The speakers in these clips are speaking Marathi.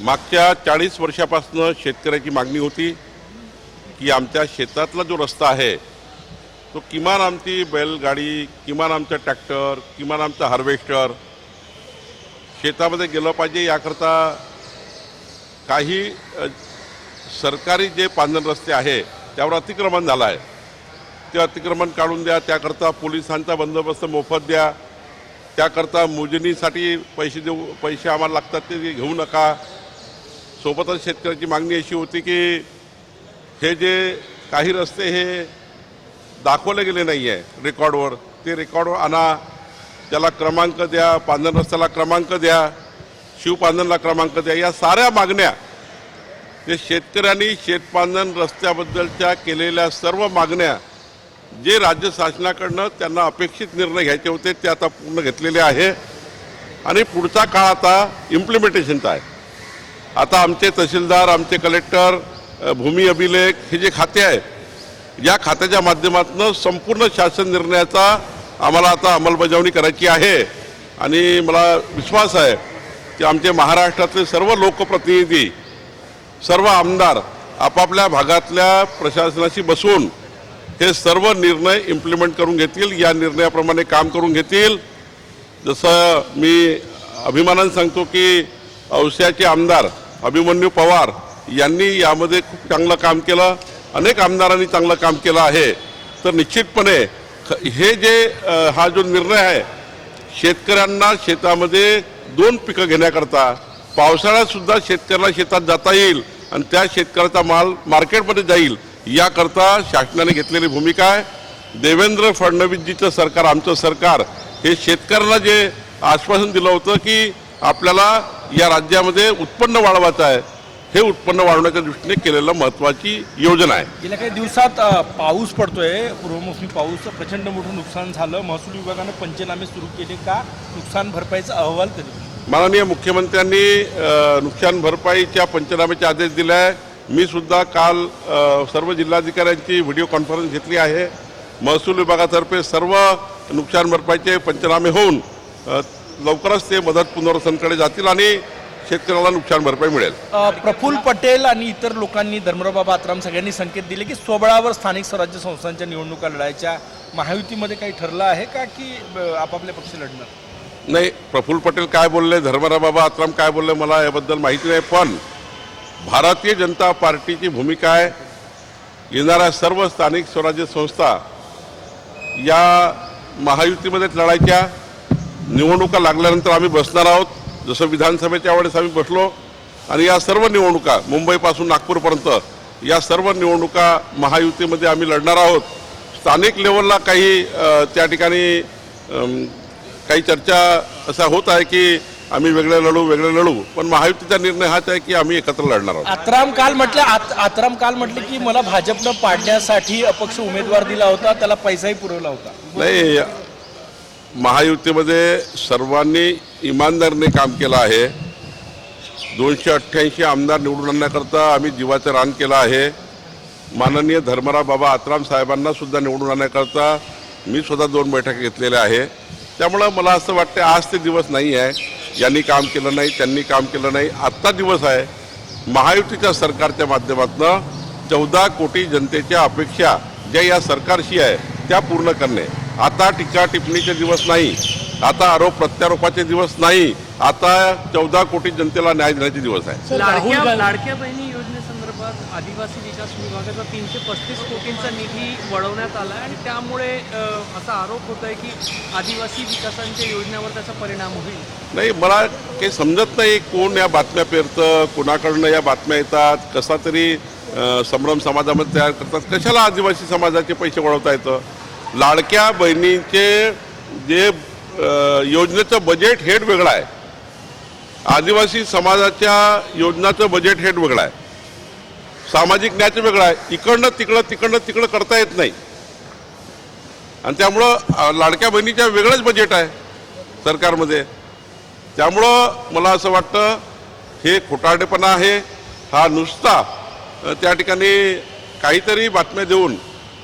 मागच्या चाळीस वर्षापासून शेतकऱ्याची मागणी होती की आमच्या शेतातला जो रस्ता आहे तो किमान आमची बैलगाडी किमान आमचं ट्रॅक्टर किमान आमचं हार्वेस्टर शेतामध्ये गेलं पाहिजे याकरता काही सरकारी जे पांधर रस्ते आहे त्यावर अतिक्रमण झालं आहे ते अतिक्रमण काढून द्या त्याकरता पोलिसांचा बंदोबस्त मोफत द्या. त्याकरता मोजणीसाठी पैसे देऊ पैसे आम्हाला लागतात ते घेऊ नका. सोबतच शेतकऱ्याची मागणी अशी होती की हे जे काही रस्ते हे दाखवले गेले नाही आहे रेकॉर्डवर ते रेकॉर्डवर आणा. त्याला क्रमांक द्या पांधन रस्त्याला क्रमांक द्या शिवपांधनला क्रमांक द्या या साऱ्या मागण्या ते शेतकऱ्यांनी शेतपांधन रस्त्याबद्दलच्या केलेल्या सर्व मागण्या जे राज्य शासनाकडनं त्यांना अपेक्षित निर्णय घ्यायचे होते ते आता पूर्ण घेतलेले आहे. आणि पुढचा काळ आता इम्प्लिमेंटेशनचा आहे आता आमचे तहसीलदार आमचे कलेक्टर भूमी अभिलेख हे जे खाते आहे या खात्याच्या माध्यमातून संपूर्ण शासन निर्णयाचा आम्हाला आता अंमलबजावणी करायची आहे. आणि मला विश्वास आहे की आमचे महाराष्ट्रातले सर्व लोकप्रतिनिधी सर्व आमदार आपापल्या भागातल्या प्रशासनाशी बसून हे सर्व निर्णय इम्प्लिमेंट करून घेतील या निर्णयाप्रमाणे काम करून घेतील. जसं मी अभिमानानं सांगतो की औस्याचे आमदार अभिमन्यू पवार यांनी यामध्ये खूप चांगलं काम केलं. अनेक आमदारांनी चांगलं काम केलं आहे. तर निश्चितपणे ख- हे जे हा जो निर्णय आहे शेतकऱ्यांना शेतामध्ये दोन पिकं घेण्याकरता पावसाळ्यातसुद्धा शेतकऱ्याला शेतात जाता येईल आणि त्या शेतकऱ्याचा माल मार्केटमध्ये जाईल याकरता शासनाने घेतलेली भूमिका आहे. देवेंद्र फडणवीसजीचं सरकार आमचं सरकार हे शेतकऱ्यांना जे आश्वासन दिलं होतं की आपल्याला या राज्यामध्ये उत्पन्न वाढवायचं आहे हे उत्पन्न वाढवण्याच्या दृष्टीने केलेलं महत्त्वाची योजना आहे. गेल्या काही दिवसात अ, पाऊस पडतोय पूर्वमोसमी पाऊस प्रचंड मोठं नुकसान झालं. महसूल विभागानं पंचनामे सुरू केले का? नुकसान भरपाईचा अहवाल कधी? माननीय मुख्यमंत्र्यांनी अ, नुकसान भरपाईच्या पंचनाम्याचे आदेश दिले आहे. मी सुद्धा काल अ, सर्व जिल्हाधिकाऱ्यांची व्हिडिओ कॉन्फरन्स घेतली आहे. महसूल विभागातर्फे सर्व नुकसान भरपाईचे पंचनामे होऊन अ, लवकरच ते मदत पुनर्वसनकडे जातील आणि शेतकऱ्याला नुकसान भरपाई मिळेल. प्रफुल्ल पटेल आणि इतर लोकांनी धर्मराव बाबा आत्राम सगळ्यांनी संकेत दिले की स्वबळावर स्थानिक स्वराज्य संस्थांच्या निवडणुका लढायच्या महायुतीमध्ये काही ठरलं आहे का की आपापले पक्ष लढणार? नाही प्रफुल्ल पटेल काय बोलले धर्मराव बाबा आत्राम काय बोलले मला याबद्दल माहिती नाही पण भारतीय जनता पार्टीची भूमिका आहे. येणाऱ्या सर्व स्थानिक स्वराज्य संस्था या महायुतीमध्येच लढायच्या. निवडणुका लागल्यानंतर आम्ही बसणार आहोत. जसं विधानसभेच्या वेळेस आम्ही बसलो आणि या सर्व निवडणुका मुंबईपासून नागपूरपर्यंत या सर्व निवडणुका महायुतीमध्ये आम्ही लढणार आहोत. स्थानिक लेवलला काही त्या ठिकाणी काही चर्चा असा होत आहे की आम्ही वेगळे लढू वेगळे लढू. पण महायुतीचा निर्णय हाच आहे की आम्ही एकत्र लढणार आहोत. आत्राम काल म्हटलं आत- आत्राम काल म्हटले की मला भाजपनं पाडण्यासाठी अपक्ष उमेदवार दिला होता त्याला पैसाही पुरवला होता. नाही महायुतीमध्ये सर्वांनी इमानदारीने काम केलं आहे. दोनशे अठ्ठ्याऐंशी आमदार निवडून आणण्याकरता आम्ही जीवाचं रान केलं आहे. माननीय धर्मराव बाबा आत्राम साहेबांनासुद्धा निवडून आणण्याकरता मी सुद्धा दोन बैठका घेतलेल्या आहे. त्यामुळं मला असं वाटतं आज ते दिवस नाही आहे. यांनी काम केलं नाही त्यांनी काम केलं नाही. आत्ता दिवस आहे. महायुतीच्या सरकारच्या माध्यमातून चौदा कोटी जनतेच्या अपेक्षा ज्या या सरकारशी आहे त्या पूर्ण करणे. आता टीका टिप्पणीचे दिवस नाही आता आरोप प्रत्यारोपाचे दिवस नाही आता चौदा कोटी जनतेला न्याय देण्याचे दिवस आहे. लाडक्या लाडक्या बहिणी योजनेसंदर्भात आदिवासी विकास विभागाचा तीनशे पस्तीस कोटींचा निधी वळवण्यात आला आणि त्यामुळे असा आरोप होत आहे की आदिवासी विकासांच्या योजनेवर त्याचा परिणाम होईल. नाही मला काही समजत नाही कोण या बातम्या पेरतं कोणाकडनं या बातम्या येतात कसा तरी संभ्रम समाजामध्ये तयार करतात कशाला आदिवासी समाजाचे पैसे वळवता येतं? लाडक्या बहिणींचे जे योजनेचं बजेट हेड वेगळं आहे. आदिवासी समाजाच्या योजनाचं बजेट हेड वेगळं आहे. सामाजिक न्यायाचं वेगळं आहे. इकडनं तिकडं तिकडनं तिकडं करता येत नाही. आणि त्यामुळं लाडक्या बहिणीच्या वेगळंच बजेट आहे सरकारमध्ये. त्यामुळं मला असं वाटतं हे खोटारडेपणा आहे. हा नुसता त्या ठिकाणी काहीतरी बातम्या देऊन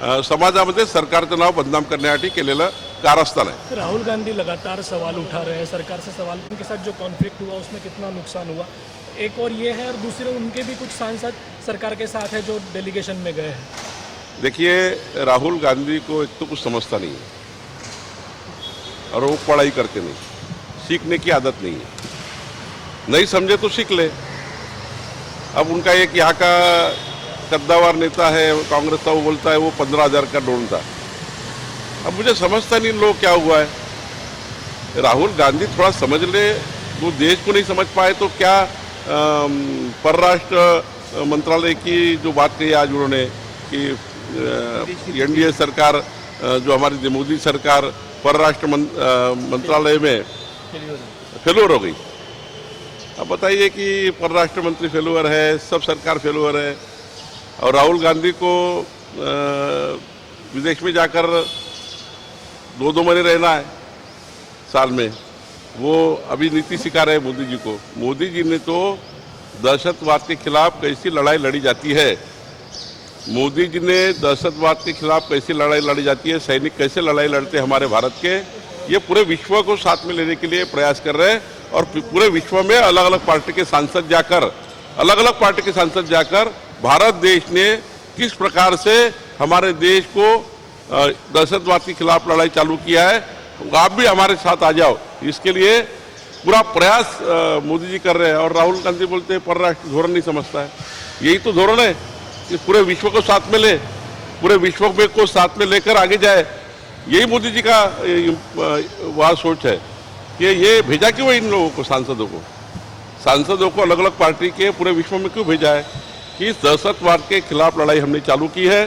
समाजामध्ये सरकारचं नाव बदनाम करण्यासाठी केलेलं कारस्थान आहे. राहुल गांधी लगातार सवाल उठा रहे हैं सरकार से सवाल उनके साथ जो कॉन्फ्लिक्ट हुआ उसमें कितना नुकसान हुआ? एक और ये है और दूसरे उनके भी कुछ सांसद सरकार के साथ है जो डेलीगेशन में गए हैं। देखिए राहुल गांधी को एक तो कुछ समझता नहीं है और वो पढ़ाई करते नहीं सीखने की आदत नहीं है। नहीं समझे तो सीख ले। अब उनका एक यहाँ का कद्दावार नेता है, कांग्रेस का वो बोलता है, वो पंद्रह हज़ार का था। अब मुझे समझता नहीं लोग क्या हुआ है। राहुल गांधी थोड़ा समझ ले, वो देश को नहीं समझ पाए तो क्या परराष्ट्र मंत्रालय की जो बात कही आज उन्होंने कि एनडीए सरकार जो हमारी मोदी सरकार परराष्ट्र मंत्रालय में फेलोर हो गई। अब बताइए कि परराष्ट्र मंत्री फेलोअर है, सब सरकार फेलोअर है। और राहुल गांधी को विदेश में जाकर दो दो महीने रहना है, साल में। वो अभी नीति सिखा रहे हैं मोदी जी को। मोदी जी ने तो दहशतवाद के खिलाफ कैसी लड़ाई लड़ी जाती है? मोदी जी ने दहशतवाद के खिलाफ कैसी लड़ाई लड़ी जाती है? सैनिक कैसे लड़ाई लड़ते हैं हमारे भारत के? ये पूरे विश्व को साथ में लेने के लिए प्रयास कर रहे हैं और पूरे विश्व में अलग अलग पार्टी के सांसद जाकर अलग अलग पार्टी के सांसद जाकर भारत देश ने किस प्रकार से हमारे देश को दहशतवाद के खिलाफ लड़ाई चालू किया है आप भी हमारे साथ आ जाओ। इसके लिए पूरा प्रयास मोदी जी कर रहे हैं और राहुल गांधी बोलते हैं, परराष्ट्र धोरण नहीं समझता है। यही तो धोरण है कि पूरे विश्व को साथ में ले, पूरे विश्व में को साथ में लेकर आगे जाए। यही मोदी जी का वहाँ सोच है कि ये भेजा क्यों है इन लोगों को, सांसदों को? सांसदों को अलग अलग पार्टी के पूरे विश्व में क्यों भेजा है? कि दहशतवाद के खिलाफ लड़ाई हमने चालू की है।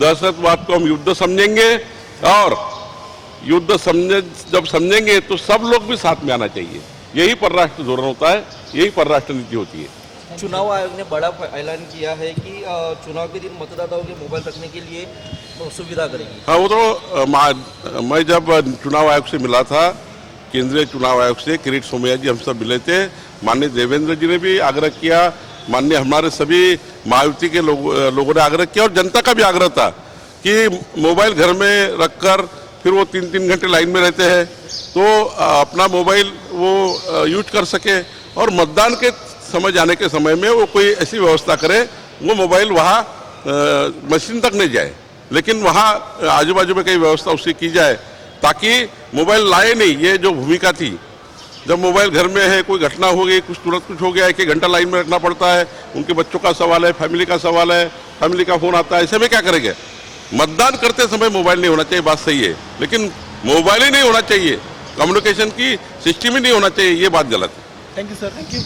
दहशतवाद को हम युद्ध समझेंगे और युद्ध समझे जब समझेंगे तो सब लोग भी साथ में आना चाहिए। यही परराष्ट्र धोरण होता है यही परराष्ट्र नीति होती है। चुनाव आयोग ने बड़ा ऐलान किया है कि चुनाव के दिन मतदाताओं के मोबाइल रखने के लिए सुविधा करेगी। हाँ वो तो मैं जब चुनाव आयोग से मिला था केंद्रीय चुनाव आयोग से किरीट सोमैया जी हम सब मिले थे। माननीय देवेंद्र जी ने भी आग्रह किया माननीय हमारे सभी मायावती के लोग, लोगों ने आग्रह किया और जनता का भी आग्रह था कि मोबाइल घर में रखकर फिर वो तीन तीन घंटे लाइन में रहते हैं तो अपना मोबाइल वो यूज़ कर सके और मतदान के समय जाने के समय में वो कोई ऐसी व्यवस्था करे वो मोबाइल वहाँ मशीन तक नहीं जाए लेकिन वहाँ आजू बाजू में कई व्यवस्था उसकी की जाए ताकि मोबाइल लाए नहीं ये जो भूमिका थी जब मोबाइल घर में है, कोई घटना हो गई, कुछ तुरंत कुछ हो गया, एक घंटा लाइन में रखना पड़ता है, उनके बच्चों का सवाल है, फैमिली का सवाल है, फैमिली का फ़ोन आता है ऐसे में क्या करेंगे? मतदान करते समय मोबाइल नहीं होना चाहिए, बात सही है, लेकिन मोबाइल ही नहीं होना चाहिए कम्युनिकेशन की सिस्टम ही नहीं होना चाहिए, ये बात गलत है। Thank you sir thank you